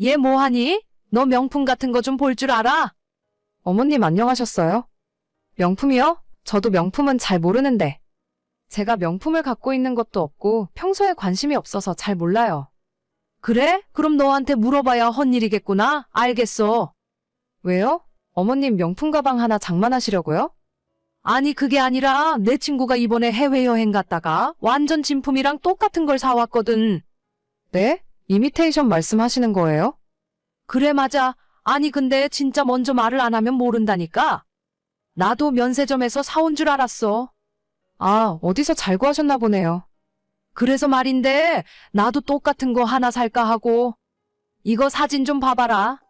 얘 뭐하니? 너 명품 같은 거 좀 볼 줄 알아? 어머님 안녕하셨어요? 명품이요? 저도 명품은 잘 모르는데. 제가 명품을 갖고 있는 것도 없고 평소에 관심이 없어서 잘 몰라요. 그래? 그럼 너한테 물어봐야 헛일이겠구나. 알겠어. 왜요? 어머님 명품 가방 하나 장만하시려고요? 아니, 그게 아니라 내 친구가 이번에 해외여행 갔다가 완전 진품이랑 똑같은 걸 사왔거든. 네? 이미테이션 말씀하시는 거예요? 그래, 맞아. 아니, 근데 진짜 먼저 말을 안 하면 모른다니까? 나도 면세점에서 사온 줄 알았어. 아, 어디서 잘 구하셨나 보네요. 그래서 말인데, 나도 똑같은 거 하나 살까 하고. 이거 사진 좀 봐봐라.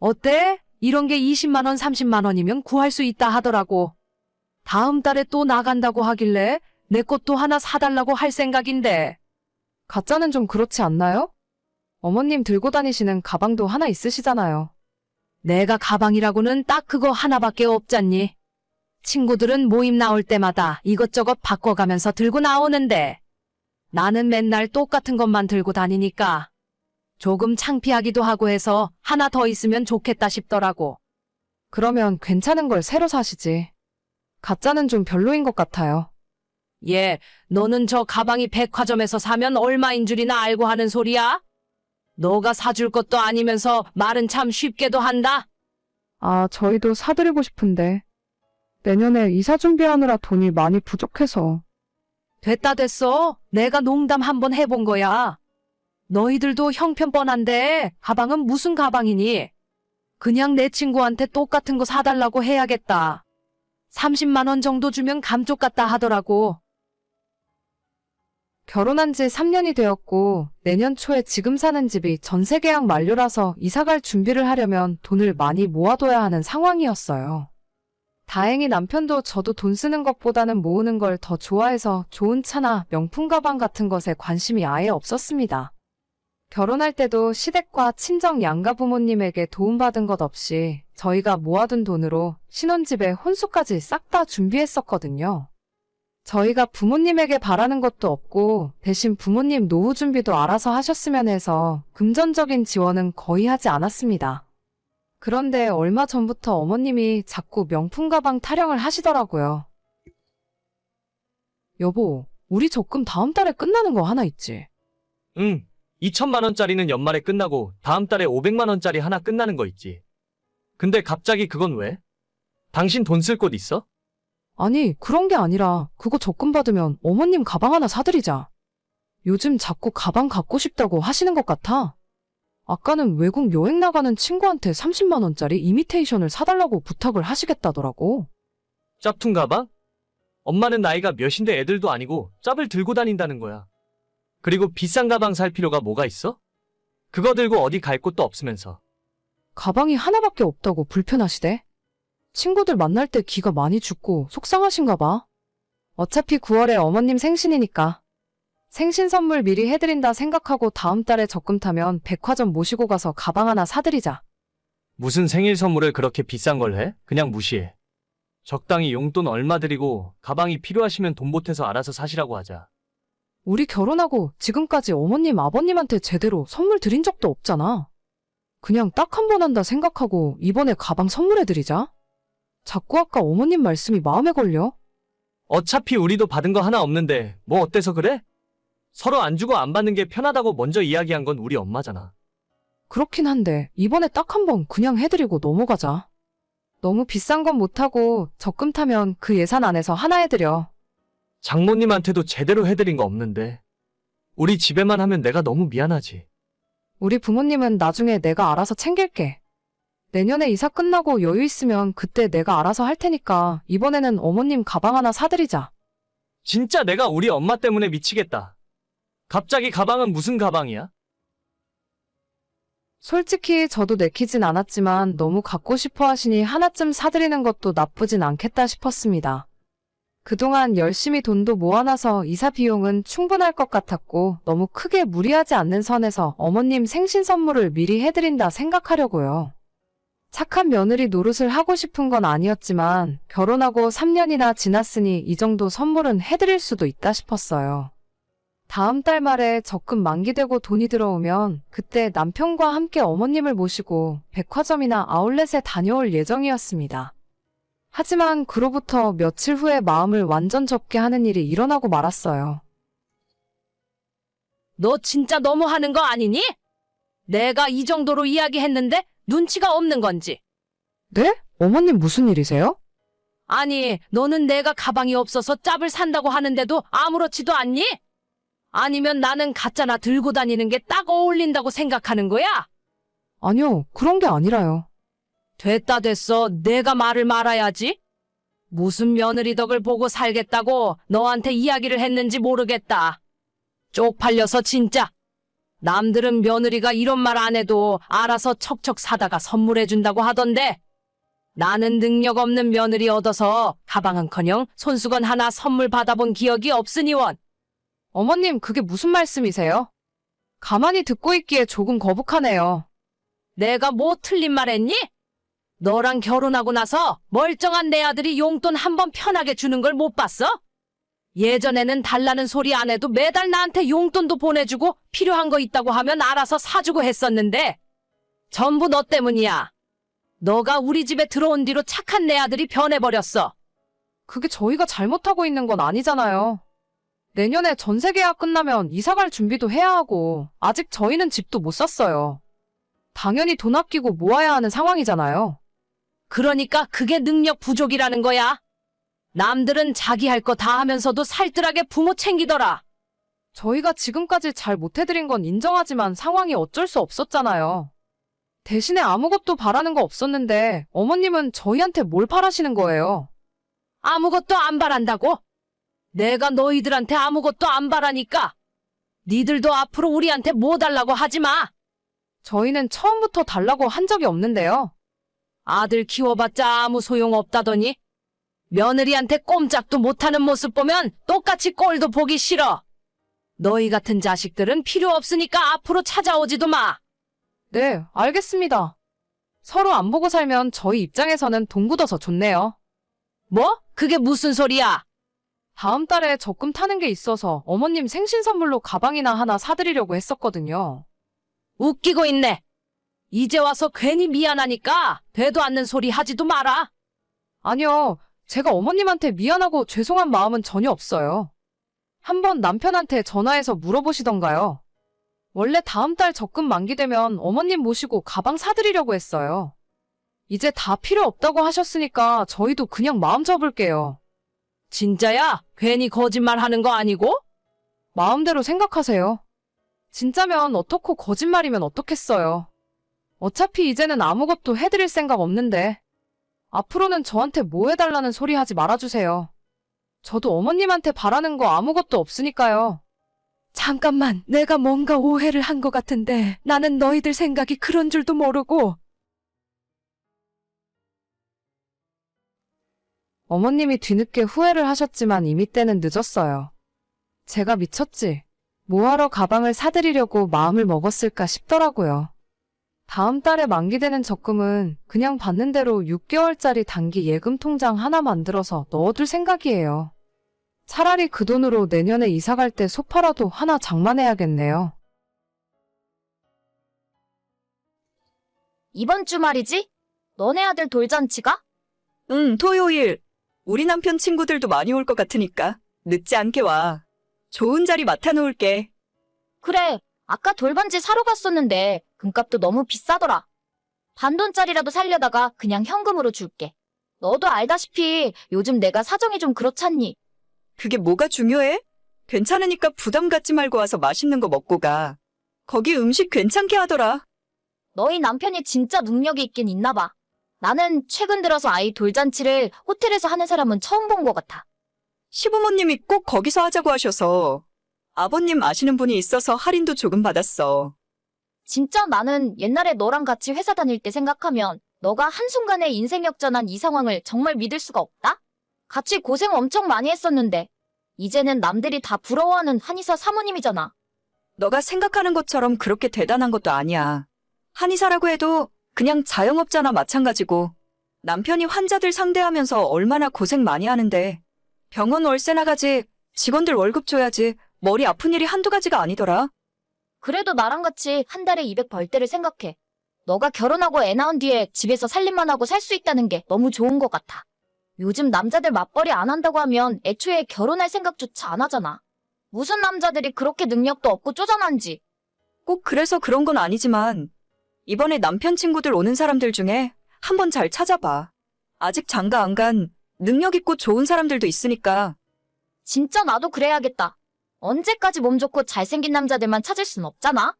어때? 이런 게 20만원, 30만원이면 구할 수 있다 하더라고. 다음 달에 또 나간다고 하길래 내 것도 하나 사달라고 할 생각인데. 가짜는 좀 그렇지 않나요? 어머님 들고 다니시는 가방도 하나 있으시잖아요. 내가 가방이라고는 딱 그거 하나밖에 없잖니. 친구들은 모임 나올 때마다 이것저것 바꿔가면서 들고 나오는데 나는 맨날 똑같은 것만 들고 다니니까 조금 창피하기도 하고 해서 하나 더 있으면 좋겠다 싶더라고. 그러면 괜찮은 걸 새로 사시지. 가짜는 좀 별로인 것 같아요. 예, 너는 저 가방이 백화점에서 사면 얼마인 줄이나 알고 하는 소리야? 너가 사줄 것도 아니면서 말은 참 쉽게도 한다. 아, 저희도 사드리고 싶은데. 내년에 이사 준비하느라 돈이 많이 부족해서. 됐다 됐어. 내가 농담 한번 해본 거야. 너희들도 형편 뻔한데 가방은 무슨 가방이니? 그냥 내 친구한테 똑같은 거 사달라고 해야겠다. 30만 원 정도 주면 감쪽 같다 하더라고. 결혼한 지 3년이 되었고, 내년 초에 지금 사는 집이 전세 계약 만료라서 이사 갈 준비를 하려면 돈을 많이 모아둬야 하는 상황이었어요. 다행히 남편도 저도 돈 쓰는 것보다는 모으는 걸 더 좋아해서 좋은 차나 명품 가방 같은 것에 관심이 아예 없었습니다. 결혼할 때도 시댁과 친정 양가 부모님에게 도움받은 것 없이 저희가 모아둔 돈으로 신혼집에 혼수까지 싹 다 준비했었거든요. 저희가 부모님에게 바라는 것도 없고 대신 부모님 노후 준비도 알아서 하셨으면 해서 금전적인 지원은 거의 하지 않았습니다. 그런데 얼마 전부터 어머님이 자꾸 명품 가방 타령을 하시더라고요. 여보, 우리 적금 다음 달에 끝나는 거 하나 있지? 응. 2천만 원짜리는 연말에 끝나고 다음 달에 500만 원짜리 하나 끝나는 거 있지. 근데 갑자기 그건 왜? 당신 돈 쓸 곳 있어? 아니, 그런 게 아니라 그거 적금 받으면 어머님 가방 하나 사드리자. 요즘 자꾸 가방 갖고 싶다고 하시는 것 같아. 아까는 외국 여행 나가는 친구한테 30만 원짜리 이미테이션을 사달라고 부탁을 하시겠다더라고. 짭퉁 가방? 엄마는 나이가 몇인데 애들도 아니고 짭을 들고 다닌다는 거야. 그리고 비싼 가방 살 필요가 뭐가 있어? 그거 들고 어디 갈 곳도 없으면서. 가방이 하나밖에 없다고 불편하시대. 친구들 만날 때 기가 많이 죽고 속상하신가 봐. 어차피 9월에 어머님 생신이니까. 생신 선물 미리 해드린다 생각하고 다음 달에 적금 타면 백화점 모시고 가서 가방 하나 사드리자. 무슨 생일 선물을 그렇게 비싼 걸 해? 그냥 무시해. 적당히 용돈 얼마 드리고 가방이 필요하시면 돈 보태서 알아서 사시라고 하자. 우리 결혼하고 지금까지 어머님, 아버님한테 제대로 선물 드린 적도 없잖아. 그냥 딱 한 번 한다 생각하고 이번에 가방 선물해드리자. 자꾸 아까 어머님 말씀이 마음에 걸려. 어차피 우리도 받은 거 하나 없는데 뭐 어때서 그래? 서로 안 주고 안 받는 게 편하다고 먼저 이야기한 건 우리 엄마잖아. 그렇긴 한데 이번에 딱 한 번 그냥 해드리고 넘어가자. 너무 비싼 건 못하고 적금 타면 그 예산 안에서 하나 해드려. 장모님한테도 제대로 해드린 거 없는데. 우리 집에만 하면 내가 너무 미안하지. 우리 부모님은 나중에 내가 알아서 챙길게. 내년에 이사 끝나고 여유 있으면 그때 내가 알아서 할 테니까 이번에는 어머님 가방 하나 사드리자. 진짜 내가 우리 엄마 때문에 미치겠다. 갑자기 가방은 무슨 가방이야? 솔직히 저도 내키진 않았지만 너무 갖고 싶어 하시니 하나쯤 사드리는 것도 나쁘진 않겠다 싶었습니다. 그동안 열심히 돈도 모아놔서 이사 비용은 충분할 것 같았고 너무 크게 무리하지 않는 선에서 어머님 생신 선물을 미리 해드린다 생각하려고요. 착한 며느리 노릇을 하고 싶은 건 아니었지만 결혼하고 3년이나 지났으니 이 정도 선물은 해드릴 수도 있다 싶었어요. 다음 달 말에 적금 만기되고 돈이 들어오면 그때 남편과 함께 어머님을 모시고 백화점이나 아울렛에 다녀올 예정이었습니다. 하지만 그로부터 며칠 후에 마음을 완전 접게 하는 일이 일어나고 말았어요. 너 진짜 너무 하는 거 아니니? 내가 이 정도로 이야기했는데 눈치가 없는 건지. 네? 어머님 무슨 일이세요? 아니, 너는 내가 가방이 없어서 짭을 산다고 하는데도 아무렇지도 않니? 아니면 나는 가짜나 들고 다니는 게 딱 어울린다고 생각하는 거야? 아니요, 그런 게 아니라요. 됐다 됐어. 내가 말을 말아야지. 무슨 며느리 덕을 보고 살겠다고 너한테 이야기를 했는지 모르겠다. 쪽팔려서 진짜. 남들은 며느리가 이런 말 안 해도 알아서 척척 사다가 선물해준다고 하던데. 나는 능력 없는 며느리 얻어서 가방은커녕 손수건 하나 선물 받아본 기억이 없으니원. 어머님, 그게 무슨 말씀이세요? 가만히 듣고 있기에 조금 거북하네요. 내가 뭐 틀린 말 했니? 너랑 결혼하고 나서 멀쩡한 내 아들이 용돈 한 번 편하게 주는 걸 못 봤어? 예전에는 달라는 소리 안 해도 매달 나한테 용돈도 보내주고 필요한 거 있다고 하면 알아서 사주고 했었는데 전부 너 때문이야. 너가 우리 집에 들어온 뒤로 착한 내 아들이 변해버렸어. 그게 저희가 잘못하고 있는 건 아니잖아요. 내년에 전세 계약 끝나면 이사 갈 준비도 해야 하고, 아직 저희는 집도 못 샀어요. 당연히 돈 아끼고 모아야 하는 상황이잖아요. 그러니까 그게 능력 부족이라는 거야. 남들은 자기 할 거 다 하면서도 살뜰하게 부모 챙기더라. 저희가 지금까지 잘 못해드린 건 인정하지만 상황이 어쩔 수 없었잖아요. 대신에 아무것도 바라는 거 없었는데, 어머님은 저희한테 뭘 바라시는 거예요? 아무것도 안 바란다고? 내가 너희들한테 아무것도 안 바라니까. 니들도 앞으로 우리한테 뭐 달라고 하지 마. 저희는 처음부터 달라고 한 적이 없는데요. 아들 키워봤자 아무 소용 없다더니. 며느리한테 꼼짝도 못하는 모습 보면 똑같이 꼴도 보기 싫어. 너희 같은 자식들은 필요 없으니까 앞으로 찾아오지도 마. 네, 알겠습니다. 서로 안 보고 살면 저희 입장에서는 돈 굳어서 좋네요. 뭐? 그게 무슨 소리야? 다음 달에 적금 타는 게 있어서 어머님 생신 선물로 가방이나 하나 사드리려고 했었거든요. 웃기고 있네. 이제 와서 괜히 미안하니까 되도 않는 소리 하지도 마라. 아니요, 제가 어머님한테 미안하고 죄송한 마음은 전혀 없어요. 한번 남편한테 전화해서 물어보시던가요. 원래 다음 달 적금 만기되면 어머님 모시고 가방 사드리려고 했어요. 이제 다 필요 없다고 하셨으니까 저희도 그냥 마음 접을게요. 진짜야? 괜히 거짓말 하는 거 아니고? 마음대로 생각하세요. 진짜면 어떻고 거짓말이면 어떻겠어요. 어차피 이제는 아무것도 해드릴 생각 없는데. 앞으로는 저한테 뭐 해달라는 소리 하지 말아주세요. 저도 어머님한테 바라는 거 아무것도 없으니까요. 잠깐만, 내가 뭔가 오해를 한 것 같은데 나는 너희들 생각이 그런 줄도 모르고. 어머님이 뒤늦게 후회를 하셨지만 이미 때는 늦었어요. 제가 미쳤지. 뭐하러 가방을 사드리려고 마음을 먹었을까 싶더라고요. 다음 달에 만기되는 적금은 그냥 받는 대로 6개월짜리 단기 예금 통장 하나 만들어서 넣어둘 생각이에요. 차라리 그 돈으로 내년에 이사 갈 때 소파라도 하나 장만해야겠네요. 이번 주말이지? 너네 아들 돌잔치가? 응, 토요일. 우리 남편 친구들도 많이 올 것 같으니까 늦지 않게 와. 좋은 자리 맡아놓을게. 그래, 아까 돌반지 사러 갔었는데 금값도 너무 비싸더라. 반돈짜리라도 살려다가 그냥 현금으로 줄게. 너도 알다시피 요즘 내가 사정이 좀 그렇잖니. 그게 뭐가 중요해? 괜찮으니까 부담 갖지 말고 와서 맛있는 거 먹고 가. 거기 음식 괜찮게 하더라. 너희 남편이 진짜 능력이 있긴 있나 봐. 나는 최근 들어서 아이 돌잔치를 호텔에서 하는 사람은 처음 본 것 같아. 시부모님이 꼭 거기서 하자고 하셔서 아버님 아시는 분이 있어서 할인도 조금 받았어. 진짜 나는 옛날에 너랑 같이 회사 다닐 때 생각하면 너가 한순간에 인생 역전한 이 상황을 정말 믿을 수가 없다? 같이 고생 엄청 많이 했었는데 이제는 남들이 다 부러워하는 한의사 사모님이잖아. 너가 생각하는 것처럼 그렇게 대단한 것도 아니야. 한의사라고 해도 그냥 자영업자나 마찬가지고 남편이 환자들 상대하면서 얼마나 고생 많이 하는데 병원 월세 나가지 직원들 월급 줘야지 머리 아픈 일이 한두 가지가 아니더라. 그래도 나랑 같이 한 달에 200 벌 때를 생각해. 너가 결혼하고 애 낳은 뒤에 집에서 살림만 하고 살 수 있다는 게 너무 좋은 것 같아. 요즘 남자들 맞벌이 안 한다고 하면 애초에 결혼할 생각조차 안 하잖아. 무슨 남자들이 그렇게 능력도 없고 쪼잔한지. 꼭 그래서 그런 건 아니지만 이번에 남편 친구들 오는 사람들 중에 한번 잘 찾아봐. 아직 장가 안 간 능력 있고 좋은 사람들도 있으니까 진짜 나도 그래야겠다. 언제까지 몸 좋고 잘생긴 남자들만 찾을 순 없잖아?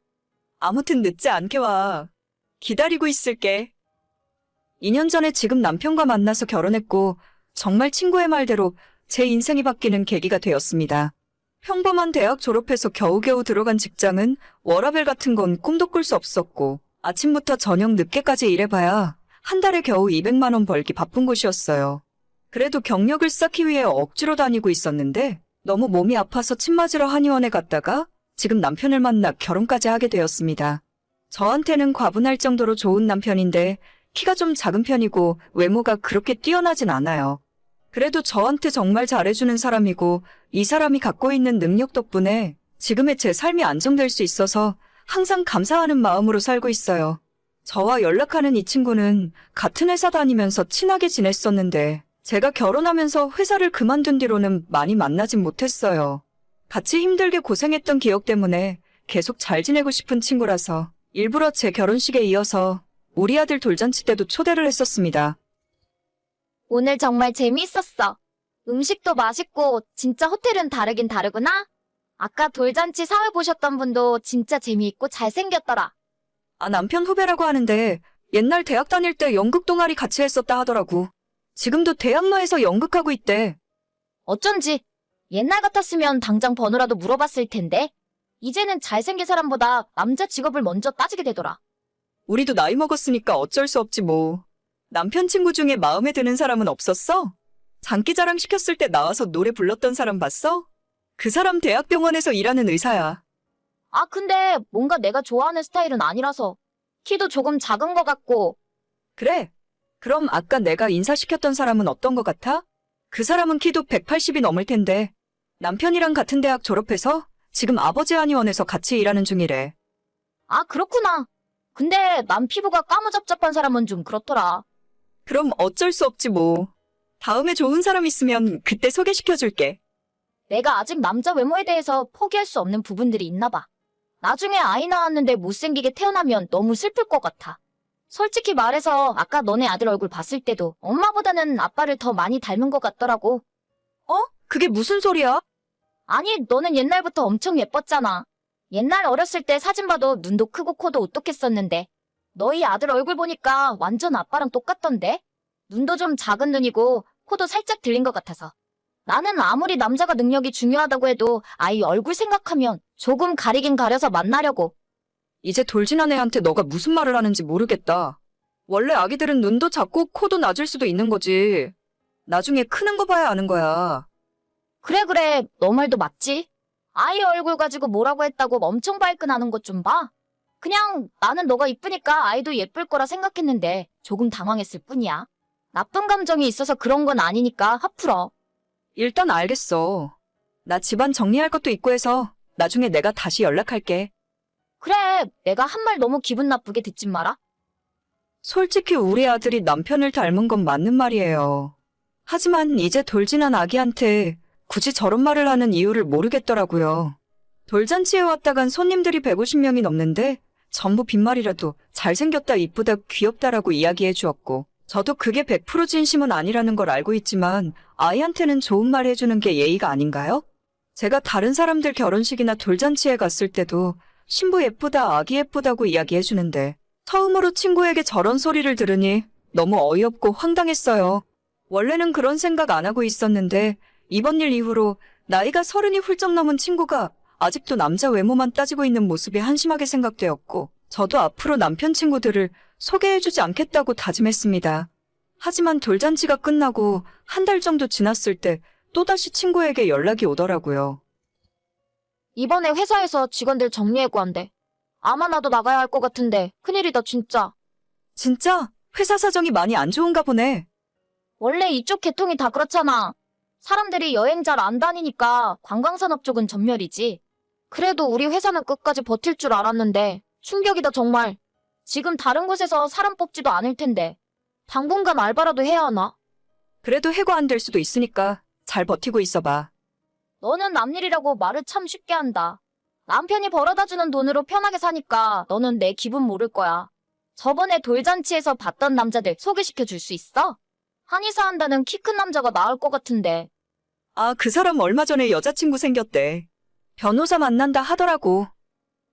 아무튼 늦지 않게 와. 기다리고 있을게. 2년 전에 지금 남편과 만나서 결혼했고 정말 친구의 말대로 제 인생이 바뀌는 계기가 되었습니다. 평범한 대학 졸업해서 겨우겨우 들어간 직장은 워라벨 같은 건 꿈도 꿀 수 없었고 아침부터 저녁 늦게까지 일해봐야 한 달에 겨우 200만 원 벌기 바쁜 곳이었어요. 그래도 경력을 쌓기 위해 억지로 다니고 있었는데 너무 몸이 아파서 침 맞으러 한의원에 갔다가 지금 남편을 만나 결혼까지 하게 되었습니다. 저한테는 과분할 정도로 좋은 남편인데 키가 좀 작은 편이고 외모가 그렇게 뛰어나진 않아요. 그래도 저한테 정말 잘해주는 사람이고 이 사람이 갖고 있는 능력 덕분에 지금의 제 삶이 안정될 수 있어서 항상 감사하는 마음으로 살고 있어요. 저와 연락하는 이 친구는 같은 회사 다니면서 친하게 지냈었는데 제가 결혼하면서 회사를 그만둔 뒤로는 많이 만나진 못했어요. 같이 힘들게 고생했던 기억 때문에 계속 잘 지내고 싶은 친구라서 일부러 제 결혼식에 이어서 우리 아들 돌잔치 때도 초대를 했었습니다. 오늘 정말 재미있었어. 음식도 맛있고 진짜 호텔은 다르긴 다르구나. 아까 돌잔치 사회 보셨던 분도 진짜 재미있고 잘생겼더라. 아, 남편 후배라고 하는데 옛날 대학 다닐 때 연극 동아리 같이 했었다 하더라고. 지금도 대학로에서 연극하고 있대. 어쩐지 옛날 같았으면 당장 번호라도 물어봤을 텐데 이제는 잘생긴 사람보다 남자 직업을 먼저 따지게 되더라. 우리도 나이 먹었으니까 어쩔 수 없지 뭐. 남편 친구 중에 마음에 드는 사람은 없었어? 장기자랑 시켰을 때 나와서 노래 불렀던 사람 봤어? 그 사람 대학병원에서 일하는 의사야. 아 근데 뭔가 내가 좋아하는 스타일은 아니라서 키도 조금 작은 것 같고 그래. 그럼 아까 내가 인사시켰던 사람은 어떤 것 같아? 그 사람은 키도 180이 넘을 텐데 남편이랑 같은 대학 졸업해서 지금 아버지 한의원에서 같이 일하는 중이래. 아 그렇구나. 근데 남 피부가 까무잡잡한 사람은 좀 그렇더라. 그럼 어쩔 수 없지 뭐. 다음에 좋은 사람 있으면 그때 소개시켜줄게. 내가 아직 남자 외모에 대해서 포기할 수 없는 부분들이 있나 봐. 나중에 아이 낳았는데 못생기게 태어나면 너무 슬플 것 같아. 솔직히 말해서 아까 너네 아들 얼굴 봤을 때도 엄마보다는 아빠를 더 많이 닮은 것 같더라고. 그게 무슨 소리야? 아니, 너는 옛날부터 엄청 예뻤잖아. 옛날 어렸을 때 사진 봐도 눈도 크고 코도 오똑했었는데 너희 아들 얼굴 보니까 완전 아빠랑 똑같던데? 눈도 좀 작은 눈이고 코도 살짝 들린 것 같아서. 나는 아무리 남자가 능력이 중요하다고 해도 아이 얼굴 생각하면 조금 가리긴 가려서 만나려고. 이제 돌진한 애한테 너가 무슨 말을 하는지 모르겠다. 원래 아기들은 눈도 작고 코도 낮을 수도 있는 거지. 나중에 크는 거 봐야 아는 거야. 그래 그래 너 말도 맞지? 아이 얼굴 가지고 뭐라고 했다고 엄청 발끈하는 것 좀 봐. 그냥 나는 너가 이쁘니까 아이도 예쁠 거라 생각했는데 조금 당황했을 뿐이야. 나쁜 감정이 있어서 그런 건 아니니까 화 풀어. 일단 알겠어. 나 집안 정리할 것도 있고 해서 나중에 내가 다시 연락할게. 그래 내가 한 말 너무 기분 나쁘게 듣지 마라. 솔직히 우리 아들이 남편을 닮은 건 맞는 말이에요. 하지만 이제 돌진한 아기한테 굳이 저런 말을 하는 이유를 모르겠더라고요. 돌잔치에 왔다 간 손님들이 150명이 넘는데 전부 빈말이라도 잘생겼다, 이쁘다, 귀엽다라고 이야기해 주었고 저도 그게 100% 진심은 아니라는 걸 알고 있지만 아이한테는 좋은 말 해주는 게 예의가 아닌가요? 제가 다른 사람들 결혼식이나 돌잔치에 갔을 때도 신부 예쁘다, 아기 예쁘다고 이야기해 주는데 처음으로 친구에게 저런 소리를 들으니 너무 어이없고 황당했어요. 원래는 그런 생각 안 하고 있었는데 이번 일 이후로 나이가 서른이 훌쩍 넘은 친구가 아직도 남자 외모만 따지고 있는 모습이 한심하게 생각되었고 저도 앞으로 남편 친구들을 소개해주지 않겠다고 다짐했습니다. 하지만 돌잔치가 끝나고 한 달 정도 지났을 때 또다시 친구에게 연락이 오더라고요. 이번에 회사에서 직원들 정리해고 한대. 아마 나도 나가야 할 것 같은데 큰일이다 진짜. 진짜 회사 사정이 많이 안 좋은가 보네. 원래 이쪽 계통이 다 그렇잖아. 사람들이 여행 잘 안 다니니까 관광산업 쪽은 전멸이지. 그래도 우리 회사는 끝까지 버틸 줄 알았는데 충격이다 정말. 지금 다른 곳에서 사람 뽑지도 않을 텐데. 당분간 알바라도 해야 하나? 그래도 해고 안 될 수도 있으니까 잘 버티고 있어봐. 너는 남일이라고 말을 참 쉽게 한다. 남편이 벌어다주는 돈으로 편하게 사니까 너는 내 기분 모를 거야. 저번에 돌잔치에서 봤던 남자들 소개시켜 줄 수 있어? 한의사 한다는 키 큰 남자가 나을 것 같은데. 아, 그 사람 얼마 전에 여자친구 생겼대. 변호사 만난다 하더라고.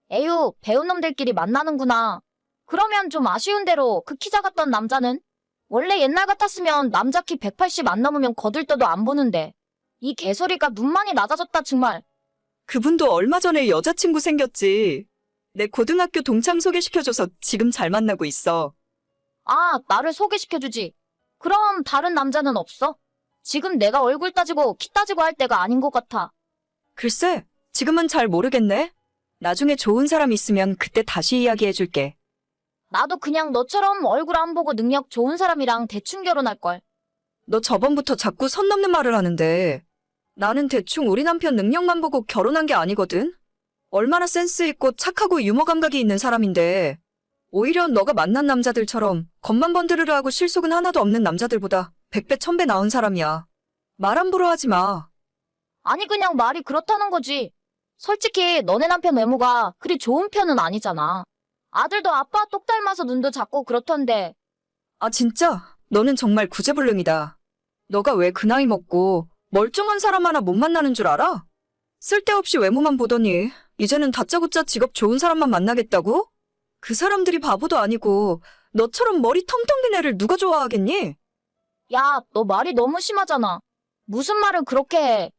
에휴, 배운 놈들끼리 만나는구나. 그러면 좀 아쉬운 대로 그 키 작았던 남자는? 원래 옛날 같았으면 남자 키 180 안 넘으면 거들떠도 안 보는데. 이 개소리가 눈만이 낮아졌다 정말. 그분도 얼마 전에 여자친구 생겼지. 내 고등학교 동창 소개시켜줘서 지금 잘 만나고 있어. 아, 나를 소개시켜주지. 그럼 다른 남자는 없어? 지금 내가 얼굴 따지고 키 따지고 할 때가 아닌 것 같아. 글쎄, 지금은 잘 모르겠네. 나중에 좋은 사람 있으면 그때 다시 이야기해줄게. 나도 그냥 너처럼 얼굴 안 보고 능력 좋은 사람이랑 대충 결혼할걸. 너 저번부터 자꾸 선 넘는 말을 하는데 나는 대충 우리 남편 능력만 보고 결혼한 게 아니거든? 얼마나 센스 있고 착하고 유머 감각이 있는 사람인데 오히려 너가 만난 남자들처럼 겉만 번드르르 하고 실속은 하나도 없는 남자들보다 백배 천배 나은 사람이야. 말 함부로 하지 마. 아니, 그냥 말이 그렇다는 거지. 솔직히 너네 남편 외모가 그리 좋은 편은 아니잖아. 아들도 아빠 똑 닮아서 눈도 작고 그렇던데. 아 진짜? 너는 정말 구제불능이다. 너가 왜 그 나이 먹고 멀쩡한 사람 하나 못 만나는 줄 알아? 쓸데없이 외모만 보더니 이제는 다짜고짜 직업 좋은 사람만 만나겠다고? 그 사람들이 바보도 아니고 너처럼 머리 텅텅 빈 애를 누가 좋아하겠니? 야, 너 말이 너무 심하잖아. 무슨 말을 그렇게 해.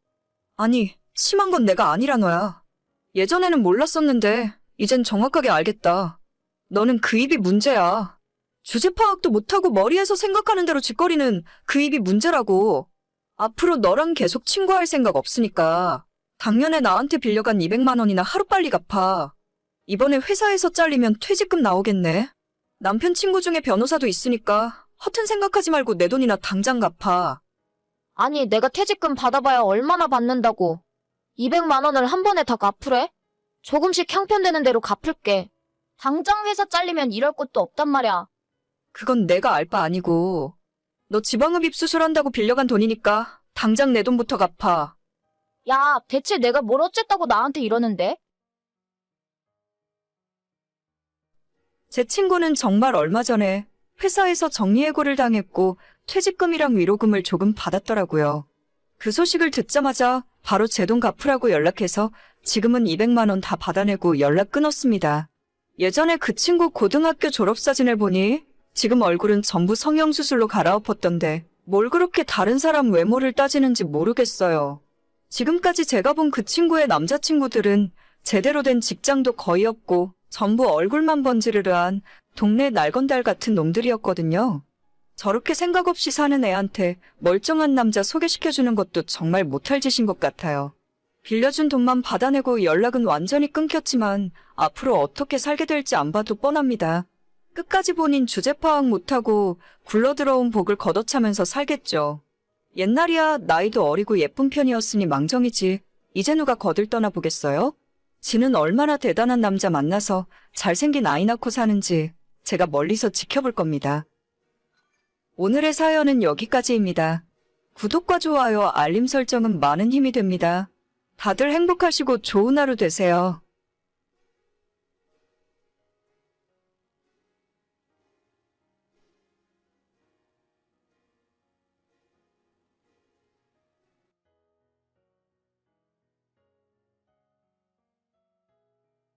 아니, 심한 건 내가 아니라 너야. 예전에는 몰랐었는데 이젠 정확하게 알겠다. 너는 그 입이 문제야. 주제 파악도 못하고 머리에서 생각하는 대로 짓거리는 그 입이 문제라고. 앞으로 너랑 계속 친구할 생각 없으니까 작년에 나한테 빌려간 200만 원이나 하루빨리 갚아. 이번에 회사에서 잘리면 퇴직금 나오겠네. 남편 친구 중에 변호사도 있으니까 허튼 생각하지 말고 내 돈이나 당장 갚아. 아니, 내가 퇴직금 받아봐야 얼마나 받는다고. 200만 원을 한 번에 다 갚으래? 조금씩 형편되는 대로 갚을게. 당장 회사 잘리면 이럴 것도 없단 말이야. 그건 내가 알 바 아니고. 너 지방흡입 수술한다고 빌려간 돈이니까 당장 내 돈부터 갚아. 야, 대체 내가 뭘 어쨌다고 나한테 이러는데? 제 친구는 정말 얼마 전에 회사에서 정리해고를 당했고 퇴직금이랑 위로금을 조금 받았더라고요. 그 소식을 듣자마자 바로 제 돈 갚으라고 연락해서 지금은 200만 원 다 받아내고 연락 끊었습니다. 예전에 그 친구 고등학교 졸업사진을 보니 지금 얼굴은 전부 성형수술로 갈아엎었던데 뭘 그렇게 다른 사람 외모를 따지는지 모르겠어요. 지금까지 제가 본 그 친구의 남자친구들은 제대로 된 직장도 거의 없고 전부 얼굴만 번지르르한 동네 날건달 같은 놈들이었거든요. 저렇게 생각 없이 사는 애한테 멀쩡한 남자 소개시켜주는 것도 정말 못할 짓인 것 같아요. 빌려준 돈만 받아내고 연락은 완전히 끊겼지만 앞으로 어떻게 살게 될지 안 봐도 뻔합니다. 끝까지 본인 주제 파악 못하고 굴러들어온 복을 걷어차면서 살겠죠. 옛날이야 나이도 어리고 예쁜 편이었으니 망정이지. 이제 누가 거들 떠나 보겠어요? 지는 얼마나 대단한 남자 만나서 잘생긴 아이 낳고 사는지 제가 멀리서 지켜볼 겁니다. 오늘의 사연은 여기까지입니다. 구독과 좋아요, 알림 설정은 많은 힘이 됩니다. 다들 행복하시고 좋은 하루 되세요.